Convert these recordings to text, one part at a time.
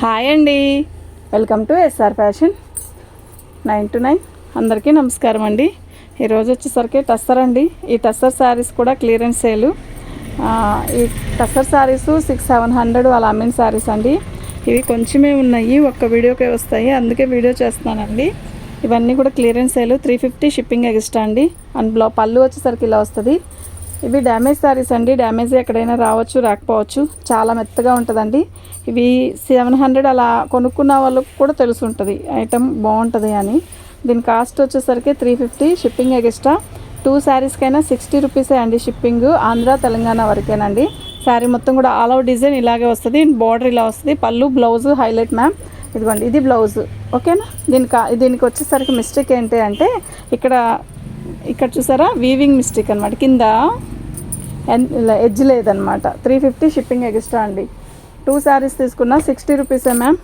Hi అండి. Welcome to SR fashion. Nine to nine. అందరికీ నమస్కారం అండి. ఈరోజు వచ్చేసరికి టస్సర్ అండి. ఈ టస్సర్ శారీస్ కూడా క్లియరెన్స్ సేలు. ఈ tussar saris six seven hundred అలా అమ్మిన శారీస్ అండి. ఇవి కొంచెమే ఉన్నాయి ఒక్క వీడియోకే వస్తాయి. అందుకే వీడియో చేస్తున్నానండి. ఇవన్నీ కూడా క్లియరెన్స్ సేలు త్రీ ఫిఫ్టీ షిప్పింగ్ ఎగిస్ట్రా అండి. అండ్ అందులో పళ్ళు వచ్చేసరికి ఇలా వస్తుంది. ఇవి డ్యామేజ్ శారీస్ అండి. డ్యామేజ్ ఎక్కడైనా రావచ్చు రాకపోవచ్చు. చాలా మెత్తగా ఉంటుందండి. ఇవి సెవెన్ హండ్రెడ్ అలా కొనుక్కున్న వాళ్ళకు కూడా తెలిసి ఉంటుంది ఐటమ్ బాగుంటుంది అని. దీని కాస్ట్ వచ్చేసరికి three fifty shipping extra two శారీస్కైనా sixty రూపీసే అండి షిప్పింగ్. ఆంధ్ర తెలంగాణ వరకేనండి. శారీ మొత్తం కూడా ఆల్ అవుట్ డిజైన్ ఇలాగే వస్తుంది. బార్డర్ ఇలా వస్తుంది. పళ్ళు బ్లౌజ్ హైలైట్ మ్యామ్. ఇదిగోండి ఇది బ్లౌజ్. ఓకేనా? దీనికి దీనికి వచ్చేసరికి మిస్టేక్ ఏంటి అంటే ఇక్కడ ఇక్కడ చూసారా? వీవింగ్ మిస్టేక్ అనమాట కింద ఎన్- ఇలా ఎడ్జ్ లేదనమాట త్రీ ఫిఫ్టీ షిప్పింగ్ ఎక్స్ట్రా అండి. టూ శారీస్ తీసుకున్నా సిక్స్టీ రూపీసే మ్యామ్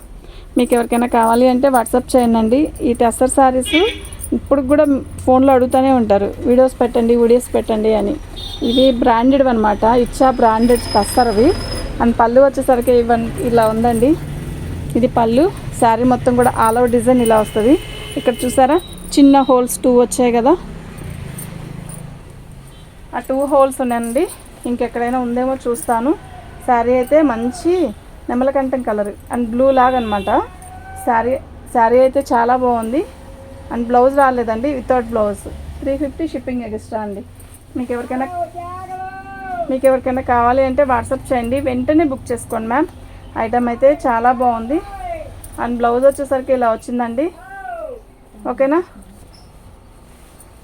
మీకు ఎవరికైనా కావాలి అంటే వాట్సాప్ చేయండి ఈ టెస్టర్ శారీస్ ఇప్పుడు కూడా ఫోన్లో అడుగుతూనే ఉంటారు. వీడియోస్ పెట్టండి వీడియోస్ పెట్టండి అని. ఇవి బ్రాండెడ్ అనమాట ఇచ్చా బ్రాండెడ్ టస్సర్ అవి. అండ్ పళ్ళు వచ్చేసరికి ఇవన్ ఇలా ఉందండి. ఇది పళ్ళు. శారీ మొత్తం కూడా ఆల్ అవుట్ డిజైన్ ఇలా వస్తుంది. ఇక్కడ చూసారా? చిన్న హోల్స్ టూ వచ్చాయి కదా. ఆ టూ హోల్స్ ఉన్నాయండి. ఇంకెక్కడైనా ఉందేమో చూస్తాను. శారీ అయితే మంచి నెమలకంఠం కలర్. అండ్ బ్లూ లాగా అనమాట శారీ శారీ అయితే చాలా బాగుంది. అండ్ బ్లౌజ్ రాలేదండి without blouse three fifty shipping extra అండి. మీకు ఎవరికైనా మీకు ఎవరికైనా కావాలి అంటే వాట్సాప్ చేయండి. వెంటనే బుక్ చేసుకోండి మ్యామ్ ఐటమ్ అయితే చాలా బాగుంది. అండ్ బ్లౌజ్ వచ్చేసరికి ఇలా వచ్చిందండి. ఓకేనా?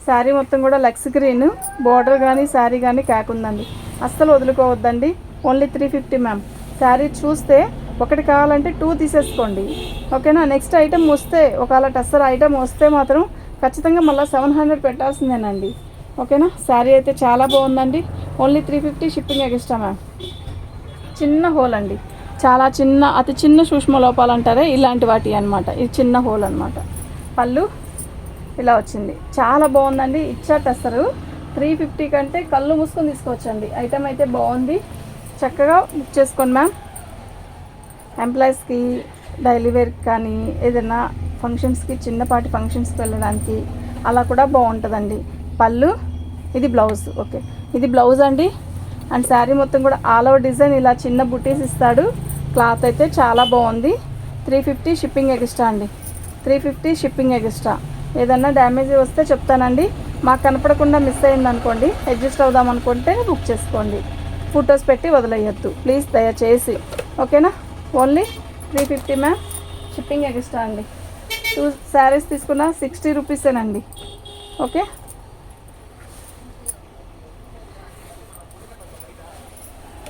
శారీ మొత్తం కూడా లక్స్ గ్రీన్. బార్డర్ కానీ శారీ కానీ కాకుందండి ఉందండి. అస్సలు వదులుకోవద్దండి. Only three fifty ma'am. Sari చూస్తే ఒకటి కావాలంటే టూ తీసేసుకోండి. ఓకేనా? నెక్స్ట్ ఐటమ్ వస్తే ఒకవేళ టస్సర్ ఐటెం వస్తే మాత్రం ఖచ్చితంగా మళ్ళీ సెవెన్ హండ్రెడ్ పెట్టాల్సిందేనండి. ఓకేనా? శారీ అయితే చాలా బాగుందండి. Only three fifty shipping extra ma'am. చిన్న హోల్ అండి. చాలా చిన్న అతి చిన్న సూక్ష్మ లోపాలు అంటారే ఇలాంటి వాటి అన్నమాట. ఇది చిన్న హోల్ అన్నమాట. పళ్ళు ఇలా వచ్చింది. చాలా బాగుందండి. ఇచ్చా అసలు. త్రీ ఫిఫ్టీ కంటే కళ్ళు మూసుకొని తీసుకోవచ్చండి. ఐటమ్ అయితే బాగుంది. చక్కగా బుక్ చేసుకోండి మ్యామ్. ఎంప్లాయీస్కి డైలీ వేర్ కానీ ఏదైనా ఫంక్షన్స్కి చిన్నపాటి ఫంక్షన్స్కి వెళ్ళడానికి అలా కూడా బాగుంటుందండి. పళ్ళు ఇది బ్లౌజ్. ఓకే. ఇది బ్లౌజ్ అండి. అండ్ శారీ మొత్తం కూడా ఆల్ ఓవర్ డిజైన్ ఇలా చిన్న బుటీస్ ఇస్తాడు. క్లాత్ అయితే చాలా బాగుంది. త్రీ ఫిఫ్టీ షిప్పింగ్ ఎగిస్ట్రా అండి. త్రీ ఫిఫ్టీ షిప్పింగ్ ఎగిస్ట్రా ఏదన్నా డ్యామేజ్ వస్తే చెప్తానండి. మాకు కనపడకుండా మిస్ అయింది అనుకోండి అడ్జస్ట్ అవుదాం అనుకుంటే బుక్ చేసుకోండి. ఫొటోస్ పెట్టి వదిలేయద్దు. ప్లీజ్ దయచేసి. ఓకేనా only three fifty ma'am shipping extra అండి. టూ శారీస్ తీసుకున్న సిక్స్టీ రూపీసేనండి ఓకే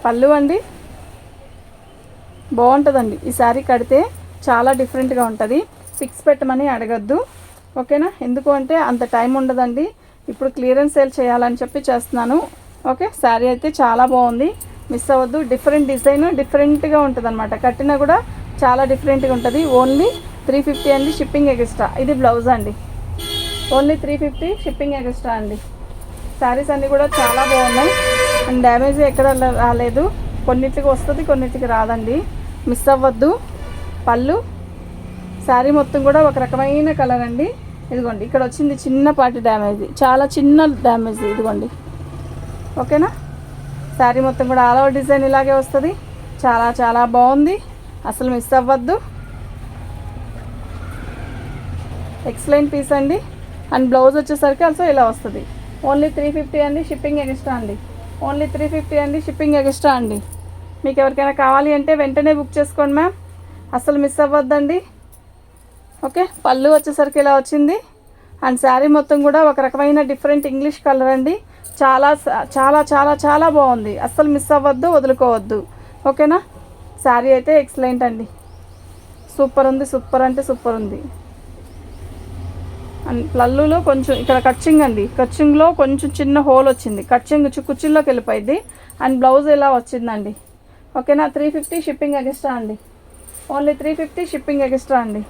పళ్ళు అండి. బాగుంటుందండి. ఈ శారీ కడితే చాలా డిఫరెంట్గా ఉంటుంది. ఫిక్స్ పెట్టమని అడగద్దు. ఓకేనా? ఎందుకు అంటే అంత టైం ఉండదండి. ఇప్పుడు క్లియరెన్స్ సేల్ చేయాలని చెప్పి చేస్తున్నాను. ఓకే? శారీ అయితే చాలా బాగుంది. మిస్ అవ్వద్దు. డిఫరెంట్ డిజైన్ డిఫరెంట్గా ఉంటుంది అనమాట కట్టినా కూడా చాలా డిఫరెంట్గా ఉంటుంది. ఓన్లీ త్రీ ఫిఫ్టీ అండి షిప్పింగ్ ఎక్స్ట్రా. ఇది బ్లౌజ్ అండి. Only three fifty shipping extra అండి. శారీస్ అన్నీ కూడా చాలా బాగున్నాయి. అండ్ డ్యామేజ్ ఎక్కడ రాలేదు. కొన్నిటికి వస్తుంది కొన్నిటికి రాదండి. మిస్ అవ్వద్దు. పళ్ళు శారీ మొత్తం కూడా ఒక రకమైన కలర్ అండి. ఇదిగోండి ఇక్కడ వచ్చింది చిన్నపాటి డ్యామేజ్. చాలా చిన్న డ్యామేజ్ ఇదిగోండి. ఓకేనా? శారీ మొత్తం కూడా ఆల్ ఓవర్ డిజైన్ ఇలాగే వస్తుంది. చాలా చాలా బాగుంది. అసలు మిస్ అవ్వద్దు. ఎక్సలెంట్ పీస్ అండి. అండ్ బ్లౌజ్ వచ్చేసరికి అసలు ఇలా వస్తుంది. ఓన్లీ త్రీ ఫిఫ్టీ అండి షిప్పింగ్ ఎక్స్ట్రా అండి. ఓన్లీ త్రీ ఫిఫ్టీ అండి షిప్పింగ్ ఎక్స్ట్రా అండి. మీకు ఎవరికైనా కావాలి అంటే వెంటనే బుక్ చేసుకోండి మ్యామ్ అసలు మిస్ అవ్వద్దండి. ఓకే పళ్ళు వచ్చేసరికి ఇలా వచ్చింది. అండ్ శారీ మొత్తం కూడా ఒక రకమైన డిఫరెంట్ ఇంగ్లీష్ కలర్ అండి. చాలా చాలా చాలా చాలా బాగుంది. అస్సలు మిస్ అవ్వద్దు వదులుకోవద్దు. ఓకేనా? శారీ అయితే ఎక్సలెంట్ అండి. సూపర్ ఉంది సూపర్ అంటే సూపర్ ఉంది. అండ్ పళ్ళులో కొంచెం ఇక్కడ కచ్చింగ్ అండి. కచ్చింగ్లో కొంచెం చిన్న హోల్ వచ్చింది. కచ్చింగ్ కుచ్చిల్లోకి వెళ్ళిపోయింది. అండ్ బ్లౌజ్ ఇలా వచ్చిందండి? ఓకేనా? త్రీ ఫిఫ్టీ షిప్పింగ్ ఎక్స్ట్రా అండి. Only three fifty shipping extra అండి.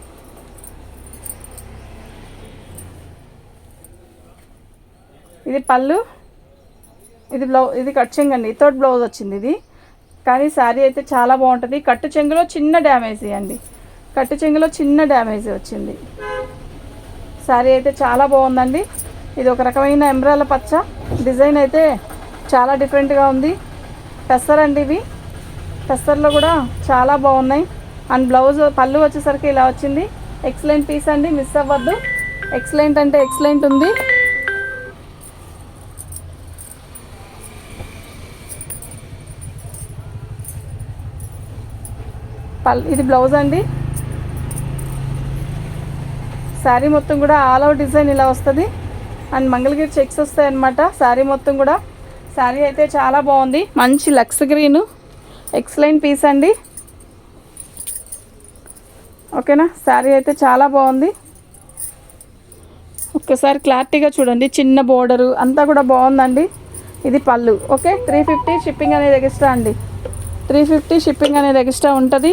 ఇది పళ్ళు ఇది బ్లౌ ఇది కట్ కచ్చింగ్ అండి థర్డ్ బ్లౌజ్ వచ్చింది ఇది. కానీ శారీ అయితే చాలా బాగుంటుంది. కట్టు చెంగులో చిన్న డ్యామేజ్ అండి కట్టు చెంగులో చిన్న డ్యామేజ్ వచ్చింది. శారీ అయితే చాలా బాగుందండి. ఇది ఒక రకమైన ఎంబ్రాల పచ్చ. డిజైన్ అయితే చాలా డిఫరెంట్గా ఉంది. టెస్సర్ అండి ఇవి. టెస్సర్లో కూడా చాలా బాగున్నాయి. అండ్ బ్లౌజ్ పళ్ళు వచ్చేసరికి ఇలా వచ్చింది. ఎక్సలెంట్ పీస్ అండి మిస్ అవ్వద్దు. ఎక్సలెంట్ అంటే ఎక్సలెంట్ ఉంది. పల్ ఇది బ్లౌజ్ అండి. శారీ మొత్తం కూడా ఆల్ అవుట్ డిజైన్ ఇలా వస్తుంది. అండ్ మంగళగిరి చెక్స్ వస్తాయి అన్నమాట శారీ మొత్తం కూడా. శారీ అయితే చాలా బాగుంది. మంచి లక్స్ గ్రీన్ ఎక్సలెంట్ పీస్ అండి. ఓకేనా? శారీ అయితే చాలా బాగుంది. ఒక్కసారి క్లారిటీగా చూడండి. చిన్న బోర్డరు అంతా కూడా బాగుందండి. ఇది pallu okay? Three fifty shipping అనేది ఎక్స్ట్రా అండి. త్రీ ఫిఫ్టీ షిప్పింగ్ అనేది ఎక్స్ట్రా ఉంటుంది.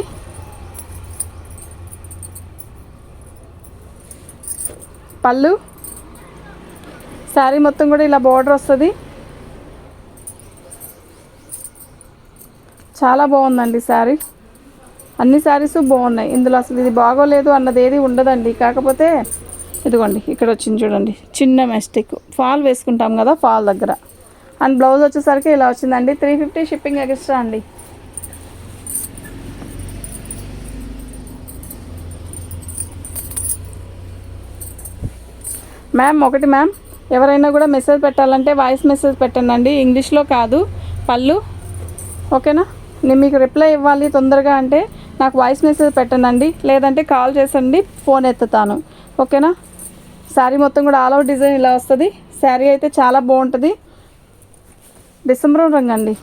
పళ్ళు. శారీ మొత్తం కూడా ఇలా బార్డర్ వస్తుంది. చాలా బాగుందండి శారీ. అన్ని శారీస్ బాగున్నాయి. ఇందులో అసలు ఇది బాగోలేదు అన్నది ఏది ఉండదండి. కాకపోతే ఇదిగోండి ఇక్కడ వచ్చింది చూడండి. చిన్న మెస్టిక్ ఫాల్ వేసుకుంటాం కదా ఫాల్ దగ్గర. అండ్ బ్లౌజ్ వచ్చేసరికి ఇలా వచ్చిందండి. త్రీ ఫిఫ్టీ షిప్పింగ్ ఎక్స్ట్రా అండి. మ్యామ్ ఒకటి మ్యామ్ ఎవరైనా కూడా మెసేజ్ పెట్టాలంటే వాయిస్ మెసేజ్ పెట్టండి. ఇంగ్లీష్లో కాదు. పళ్ళు. ఓకేనా నేను మీకు రిప్లై ఇవ్వాలి తొందరగా అంటే నాకు వాయిస్ మెసేజ్ పెట్టండి లేదంటే కాల్ చేసండి ఫోన్ ఎత్తుతాను. ఓకేనా శారీ మొత్తం కూడా ఆల్ అవుట్ డిజైన్ ఇలా వస్తుంది. శారీ అయితే చాలా బాగుంటుంది. డిసెంబర్ రంగు అండి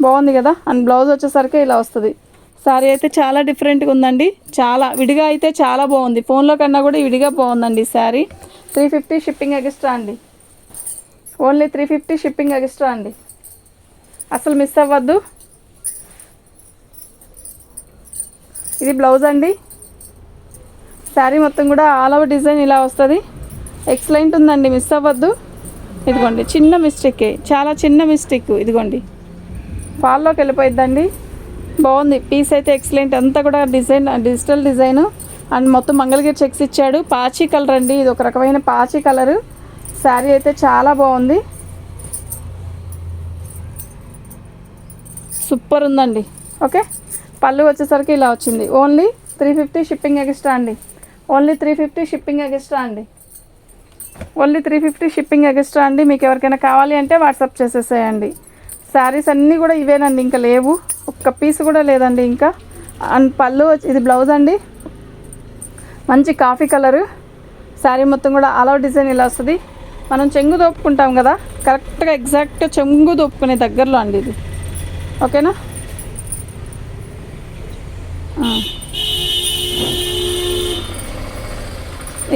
బాగుంది కదా? అండ్ బ్లౌజ్ వచ్చేసరికి ఇలా వస్తుంది. సారీ అయితే చాలా డిఫరెంట్గా ఉందండి. చాలా విడిగా అయితే చాలా బాగుంది. ఫోన్లో కన్నా కూడా విడిగా బాగుందండి ఈ sari three fifty shipping extra అండి. Only three fifty shipping extra అండి. అసలు మిస్ అవ్వద్దు. ఇది బ్లౌజ్ అండి. శారీ మొత్తం కూడా ఆల్ ఓవర్ డిజైన్ ఇలా వస్తుంది. ఎక్సలెంట్ ఉందండి మిస్ అవ్వద్దు. ఇదిగోండి చిన్న మిస్టేకే చాలా చిన్న మిస్టేక్ ఇదిగోండి. ఫాల్లోకి వెళ్ళిపోయిద్దండి. బాగుంది. పీస్ అయితే ఎక్సలెంట్ అంతా కూడా డిజైన్ డిజిటల్ డిజైన్ అండ్ మొత్తం మంగళగిరి చెక్స్ ఇచ్చాడు. పాచి కలర్ అండి. ఇది ఒక రకమైన పాచి కలరు శారీ అయితే చాలా బాగుంది. సూపర్ ఉందండి. ఓకే పళ్ళు వచ్చేసరికి ఇలా వచ్చింది. Only three fifty shipping extra అండి. Only three fifty shipping extra అండి. Only three fifty shipping extra అండి. మీకు ఎవరికైనా కావాలి అంటే వాట్సాప్ చేసేసేయండి. శారీస్ అన్నీ కూడా ఇవేనండి. ఇంకా లేవు. ఒక్క పీస్ కూడా లేదండి ఇంకా. అండ్ పళ్ళు ఇది బ్లౌజ్ అండి. మంచి కాఫీ కలరు. శారీ మొత్తం కూడా ఆల్ డిజైన్ ఇలా వస్తుంది. మనం చెంగు దోపుకుంటాం కదా కరెక్ట్గా ఎగ్జాక్ట్గా చెంగు దోపుకునే దగ్గరలో అండి ఇది. ఓకేనా?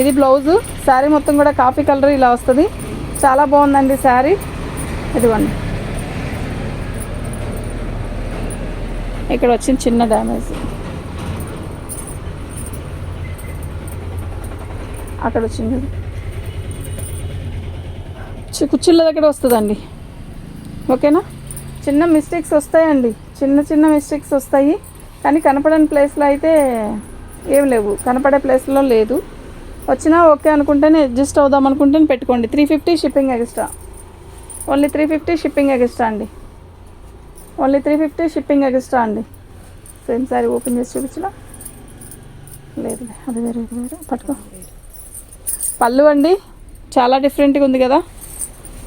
ఇది బ్లౌజు. శారీ మొత్తం కూడా కాఫీ కలర్ ఇలా వస్తుంది. చాలా బాగుందండి శారీ. ఇదిగోండి. ఇక్కడ వచ్చిన చిన్న డ్యామేజ్ అక్కడ వచ్చింది. చూడు. కుర్చీల దగ్గర వస్తుందండి. ఓకేనా? చిన్న మిస్టేక్స్ వస్తాయండి. చిన్న చిన్న మిస్టేక్స్ వస్తాయి. కానీ కనపడని ప్లేస్లో అయితే ఏం లేవు. కనపడే ప్లేస్లో లేదు. వచ్చినా ఓకే అనుకుంటేనే అడ్జస్ట్ అవుదాం అనుకుంటేనే పెట్టుకోండి. Three fifty shipping extra only three fifty shipping extra అండి. Only three fifty shipping extra అండి. సేమ్ శారీ ఓపెన్ చేసి చూపించలా? లేదు అది వేరే ఇది వేరే. పట్టుకో. పళ్ళు అండి చాలా డిఫరెంట్గా ఉంది కదా?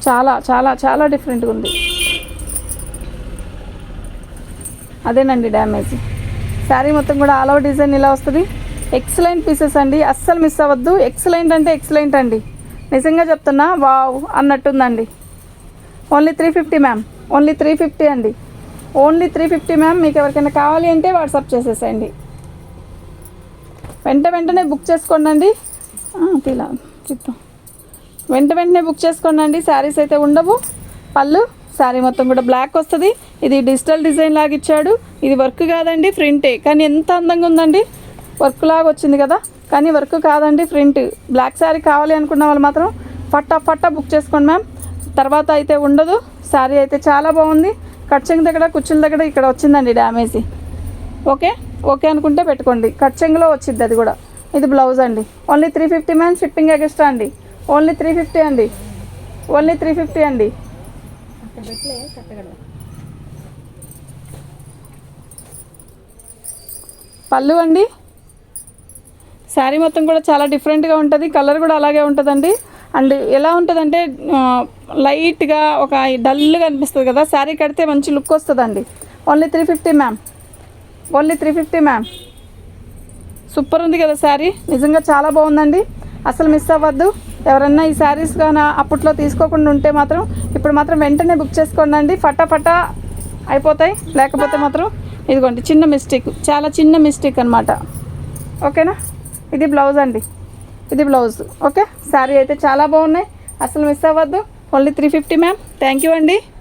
చాలా చాలా చాలా డిఫరెంట్గా ఉంది. అదేనండి డ్యామేజ్ శారీ మొత్తం కూడా ఆల్ ఓవర్ డిజైన్ ఇలా వస్తుంది. ఎక్సలెంట్ పీసెస్ అండి. అస్సలు మిస్ అవ్వద్దు. ఎక్సలెంట్ అంటే ఎక్సలెంట్ అండి. నిజంగా చెప్తున్నా wow అన్నట్టుందండి. Only three fifty ma'am only three fifty అండి. ఓన్లీ త్రీ ఫిఫ్టీ మ్యామ్ మీకు ఎవరికైనా కావాలి అంటే వాట్సాప్ చేసేసేయండి. వెంట వెంటనే బుక్ చేసుకోండి అండి తీలా వెంట వెంటనే బుక్ చేసుకోండి శారీస్ అయితే ఉండవు. పళ్ళు శారీ మొత్తం కూడా బ్లాక్ వస్తుంది. ఇది డిజిటల్ డిజైన్ లాగా ఇచ్చాడు. ఇది వర్క్ కాదండి ప్రింటే. కానీ ఎంత అందంగా ఉందండి. వర్క్ లాగా వచ్చింది కదా. కానీ వర్క్ కాదండి ప్రింట్. బ్లాక్ శారీ కావాలి అనుకున్న వాళ్ళు మాత్రం ఫట్టా ఫట్టా బుక్ చేసుకోండి మ్యామ్. తర్వాత అయితే ఉండదు. శారీ అయితే చాలా బాగుంది. కట్ దగ్గర కుచ్చుల దగ్గర ఇక్కడ వచ్చిందండి డ్యామేజ్. ఓకే? ఓకే అనుకుంటే పెట్టుకోండి. కట్చెంగ్లో వచ్చింది అది కూడా. ఇది బ్లౌజ్ అండి. Only three fifty ma'am shipping extra అండి. ఓన్లీ త్రీ ఫిఫ్టీ అండి. ఓన్లీ త్రీ ఫిఫ్టీ అండి. పళ్ళు అండి. శారీ మొత్తం కూడా చాలా డిఫరెంట్గా ఉంటుంది. కలర్ కూడా అలాగే ఉంటుందండి. అండ్ ఎలా ఉంటుందంటే లైట్గా ఒక డల్గా అనిపిస్తుంది కదా శారీ కడితే మంచి లుక్ వస్తుందండి. Only three fifty ma'am. Only three fifty ma'am. Super ఉంది కదా శారీ. నిజంగా చాలా బాగుందండి. అసలు మిస్ అవ్వద్దు. ఎవరన్నా ఈ శారీస్ కానీ అప్పట్లో తీసుకోకుండా ఉంటే మాత్రం ఇప్పుడు మాత్రం వెంటనే బుక్ చేసుకోండి అండి ఫటాఫటా అయిపోతాయి. లేకపోతే మాత్రం ఇదిగోండి చిన్న మిస్టేక్. చాలా చిన్న మిస్టేక్ అనమాట ఓకేనా? ఇది బ్లౌజ్ అండి. ఇది బ్లౌజ్. ఓకే? శారీ అయితే చాలా బాగున్నాయి. అసలు మిస్ అవ్వద్దు. Only three fifty ma'am thank you అండి.